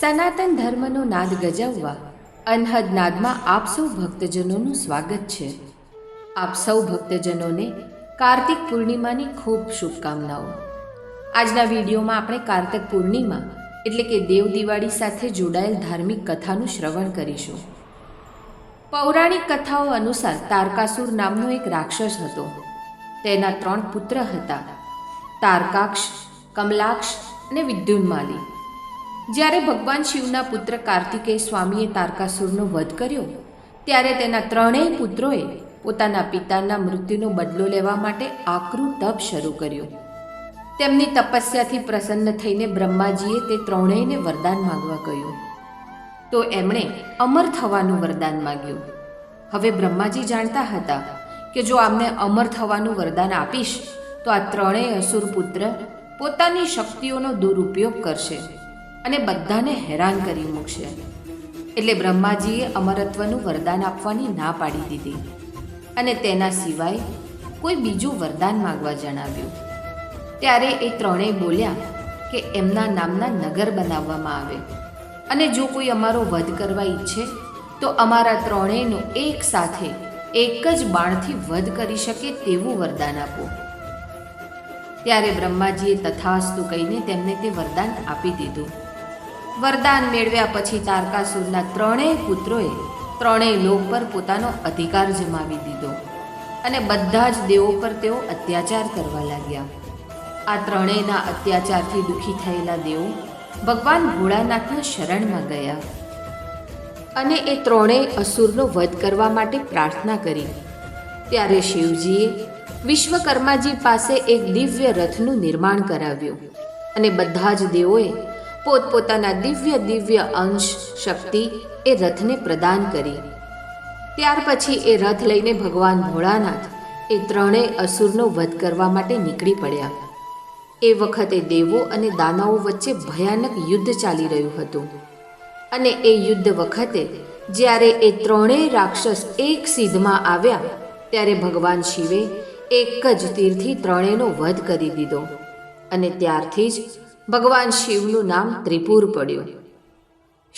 સનાતન ધર્મનો નાદ ગજવવા, અનહદ નાદમાં આપ સૌ ભક્તજનોનું સ્વાગત છે. આપ સૌ ભક્તજનોને કાર્તિક પૂર્ણિમાની ખૂબ શુભકામનાઓ. આજના વિડીયોમાં આપણે કાર્તિક પૂર્ણિમા એટલે કે દેવ દિવાળી સાથે જોડાયેલ ધાર્મિક કથાનું શ્રવણ કરીશું. પૌરાણિક કથાઓ અનુસાર તારકાસુર નામનો એક રાક્ષસ હતો. તેના ત્રણ પુત્ર હતા. તારકાક્ષ, કમલાક્ષ અને વિદ્યુન્માલી. જ્યારે ભગવાન શિવના પુત્ર કાર્તિકેય સ્વામીએ તારકાસુરનો વધ કર્યો, ત્યારે તેના ત્રણેય પુત્રોએ પોતાના પિતાના મૃત્યુનો બદલો લેવા માટે આકરું તપ શરૂ કર્યું. તેમની તપસ્યાથી પ્રસન્ન થઈને બ્રહ્માજીએ તે ત્રણેયને વરદાન માંગવા કહ્યું. તો એમણે અમર થવાનું વરદાન માગ્યું. હવે બ્રહ્માજી જાણતા હતા કે જો આમને અમર થવાનું વરદાન આપીશ, તો આ ત્રણેય અસુર પુત્ર પોતાની શક્તિઓનો દુરુપયોગ કરશે. અને બધાને હેરાન કરી મૂકશે. એટલે બ્રહ્માજીએ અમરત્વનું વરદાન આપવાની ના પાડી દીધી. અને તેના સિવાય કોઈ બીજું વરદાન માગવા જણાવ્યું. ત્યારે એ ત્રણેય બોલ્યા કે એમના નામના નગર બનાવવામાં આવે. અને જો કોઈ અમારો વધ કરવા ઈચ્છે, તો અમારા ત્રણેયનો એક સાથે એક જ બાણથી વધ કરી શકે તેવું વરદાન આપો. ત્યારે બ્રહ્માજીએ તથાસ્તુ કહીને તેમને તે વરદાન આપી દીધું. વરદાન મેળવ્યા પછી તારકાસુરના ત્રણેય પુત્રોએ ત્રણેય લોક પર પોતાનો અધિકાર જમાવી દીધો અને બધા જ દેવો પર તેઓ અત્યાચાર કરવા લાગ્યા. આ ત્રણેયના અત્યાચારથી દુઃખી થયેલા દેવો ભગવાન ભોળાનાથના શરણમાં ગયા અને એ ત્રણેય અસુરનો વધ કરવા માટે પ્રાર્થના કરી. ત્યારે શિવજીએ વિશ્વકર્માજી પાસે એક દિવ્ય રથનું નિર્માણ કરાવ્યું અને બધા જ દેવોએ પોતપોતાના દિવ્ય દિવ્ય અંશ શક્તિ એ રથને પ્રદાન કરી. ત્યાર પછી એ રથ લઈને ભગવાન ભોળાનાથ એ ત્રણેય અસુરનો વધ કરવા માટે નીકળી પડ્યા. એ વખતે દેવો અને દાનાઓ વચ્ચે ભયાનક યુદ્ધ ચાલી રહ્યું હતું. અને એ યુદ્ધ વખતે જ્યારે એ ત્રણેય રાક્ષસ એક સિદ્ધમાં આવ્યા, ત્યારે ભગવાન શિવે એક જ તીરથી ત્રણેયનો વધ કરી દીધો. અને ત્યારથી જ ભગવાન શિવનું નામ ત્રિપુર પડ્યું.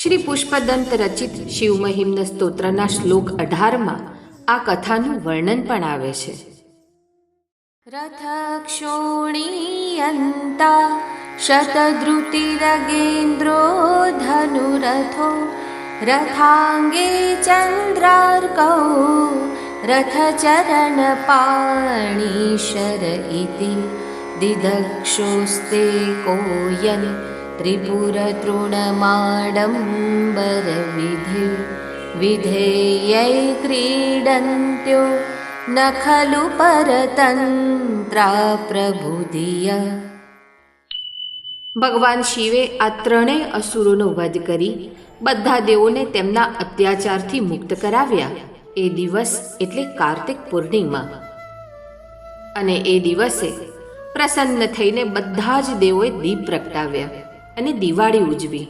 શ્રી પુષ્પદંત રચિત શિવમહિમ્ન સ્તોત્રના શ્લોક અઢારમાં આ કથાનું વર્ણન પણ આવે છે. રથક્ષોણીયન્તા શતદ્રુતિરગેન્દ્રો ધનુરથો રથાંગે ચંદ્રાર્કૌ રથચરણ પાણીશર ઇતિ दिदक्षोस्ते कोयन् त्रिपुरतृणमाडम्बरविधि विधेयै क्रीडन्त्यो ન ખલુ પરતંત્રા પ્રબુધિય ભગવાન શિવે આ ત્રણેય અસુરોનો વધ કરી બધા દેવોને તેમના અત્યાચારથી મુક્ત કરાવ્યા એ દિવસ એટલે કાર્તિક પૂર્ણિમા અને એ દિવસે પ્રસન્ન થઈને બધા જ દેવોએ દીપ પ્રગટાવ્યા અને દિવાળી ઉજવી.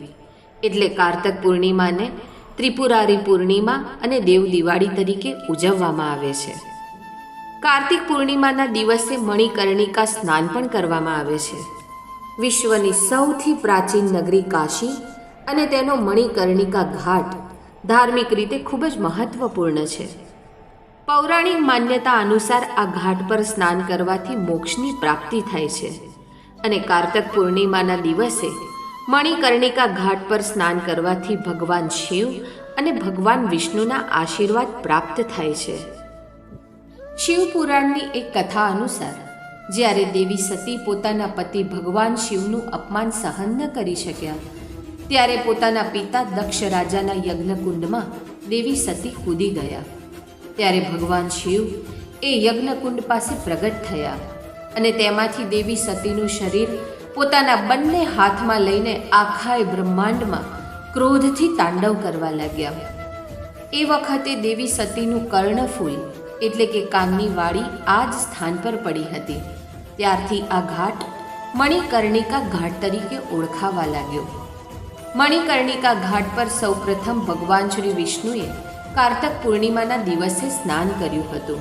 એટલે કાર્તક પૂર્ણિમાને ત્રિપુરારી પૂર્ણિમા અને દેવ દિવાળી તરીકે ઉજવવામાં આવે છે. કાર્તિક પૂર્ણિમાના દિવસે મણિકર્ણિકા સ્નાન પણ કરવામાં આવે છે. વિશ્વની સૌથી પ્રાચીન નગરી કાશી અને તેનો મણિકર્ણિકા ઘાટ ધાર્મિક રીતે ખૂબ જ મહત્વપૂર્ણ છે. પૌરાણિક માન્યતા અનુસાર આ ઘાટ પર સ્નાન કરવાથી મોક્ષની પ્રાપ્તિ થાય છે. અને કાર્તક પૂર્ણિમાના દિવસે મણિકર્ણિકા ઘાટ પર સ્નાન કરવાથી ભગવાન શિવ અને ભગવાન વિષ્ણુના આશીર્વાદ પ્રાપ્ત થાય છે. શિવપુરાણની એક કથા અનુસાર, જ્યારે દેવી સતી પોતાના પતિ ભગવાન શિવનું અપમાન સહન ન કરી શક્યા, ત્યારે પોતાના પિતા દક્ષ રાજાના યજ્ઞકુંડમાં દેવી સતી કૂદી ગયા. ત્યારે ભગવાન શિવ એ યજ્ઞકુંડ પાસે પ્રગટ થયા અને તેમાંથી દેવી સતીનું શરીર પોતાના બંને હાથમાં લઈને આખાય બ્રહ્માંડમાં ક્રોધથી તાંડવ કરવા લાગ્યા. એ વખતે દેવી સતીનું કર્ણફૂલ એટલે કે કાનની વાડી આ જ સ્થાન પર પડી હતી. ત્યારથી આ ઘાટ મણિકર્ણિકા ઘાટ તરીકે ઓળખાવા લાગ્યો. મણિકર્ણિકા ઘાટ પર સૌપ્રથમ ભગવાન શ્રી વિષ્ણુએ કારતક પૂર્ણિમાના દિવસે સ્નાન કર્યું હતું.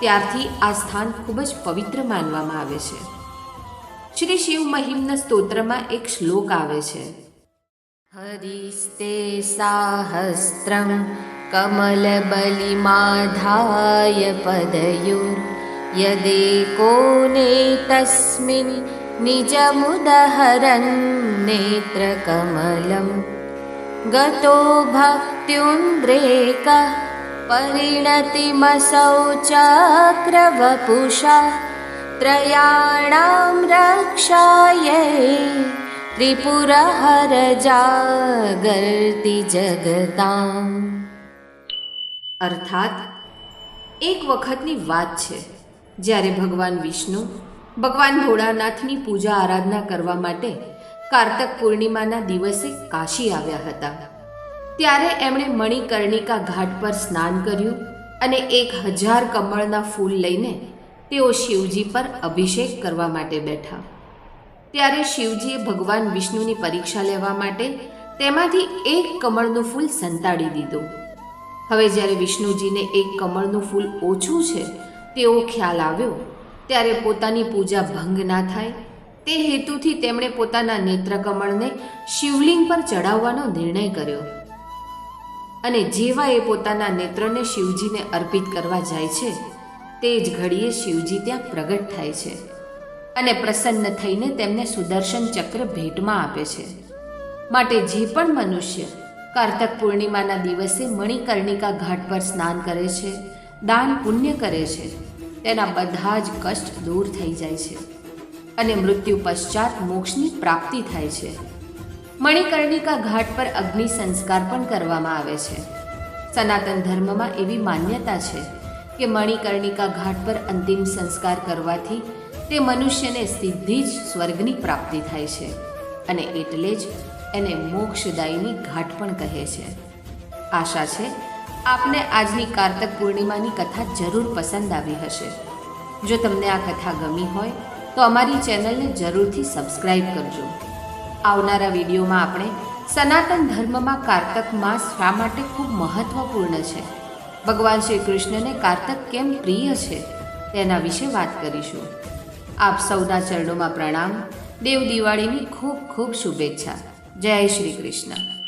ત્યારથી આ સ્થાન ખૂબ જ પવિત્ર માનવામાં આવે છે. શ્રી શિવ મહિમના સ્તોત્રમાં એક શ્લોક આવે છે. હરિસ્તે સાહસ્ત્રમ કમલબલિમાધાય પદયુર યદે કોને તસ્મિન નિજમુદહરન નેત્રકમલમ गतो भक्त्युन्द्रेकः परिणतिमसौ चक्रवपुषा त्रयाणां रक्षायै ત્રિપુરહર જાગરતી જગતામ અર્થાત એક વખતની વાત છે જ્યારે ભગવાન વિષ્ણુ ભગવાન ભોળાનાથની પૂજા આરાધના કરવા માટે કારતક પૂર્ણિમાના દિવસે કાશી આવ્યા હતા. ત્યારે એમણે મણિકર્ણિકા ઘાટ પર સ્નાન કર્યું અને એક હજાર કમળના ફૂલ લઈને તેઓ શિવજી પર અભિષેક કરવા માટે બેઠા. ત્યારે શિવજીએ ભગવાન વિષ્ણુની પરીક્ષા લેવા માટે તેમાંથી એક કમળનું ફૂલ સંતાડી દીધું. હવે જ્યારે વિષ્ણુજીને એક કમળનું ફૂલ ઓછું છે તેવો ખ્યાલ આવ્યો, ત્યારે પોતાની પૂજા ભંગ ના થાય તે હેતુથી તેમણે પોતાના નેત્રકમળને શિવલિંગ પર ચડાવવાનો નિર્ણય કર્યો. અને જેવા એ પોતાના નેત્રને શિવજીને અર્પિત કરવા જાય છે, તે જ ઘડીએ શિવજી ત્યાં પ્રગટ થાય છે અને પ્રસન્ન થઈને તેમને સુદર્શન ચક્ર ભેટમાં આપે છે. માટે જે પણ મનુષ્ય કાર્તક પૂર્ણિમાના દિવસે મણિકર્ણિકા ઘાટ પર સ્નાન કરે છે, દાન પુણ્ય કરે છે, તેના બધા જ કષ્ટ દૂર થઈ જાય છે. અને મૃત્યુ પશ્ચાત મોક્ષની પ્રાપ્તિ થાય છે. મણિકર્ણિકા ઘાટ પર અગ્નિ સંસ્કાર પણ કરવામાં આવે છે. સનાતન ધર્મમાં એવી માન્યતા છે કે મણિકર્ણિકા ઘાટ પર અંતિમ સંસ્કાર કરવાથી તે મનુષ્યને સીધી જ સ્વર્ગની પ્રાપ્તિ થાય છે અને એટલે જ એને મોક્ષદાયીની ઘાટ પણ કહે છે. આશા છે, આપને આજની કારતક પૂર્ણિમાની કથા જરૂર પસંદ આવી હશે. જો તમને આ કથા ગમી હોય તો અમારી ચેનલને જરૂરથી સબસ્ક્રાઈબ કરજો. આવનારા વિડીયોમાં આપણે સનાતન ધર્મમાં કારતક માસ શા માટે ખૂબ મહત્વપૂર્ણ છે? ભગવાન શ્રી કૃષ્ણને કારતક કેમ પ્રિય છે? તેના વિશે વાત કરીશું. આપ સૌના ચરણોમાં પ્રણામ. દેવ દિવાળીની ખૂબ ખૂબ શુભેચ્છા. જય શ્રી કૃષ્ણ.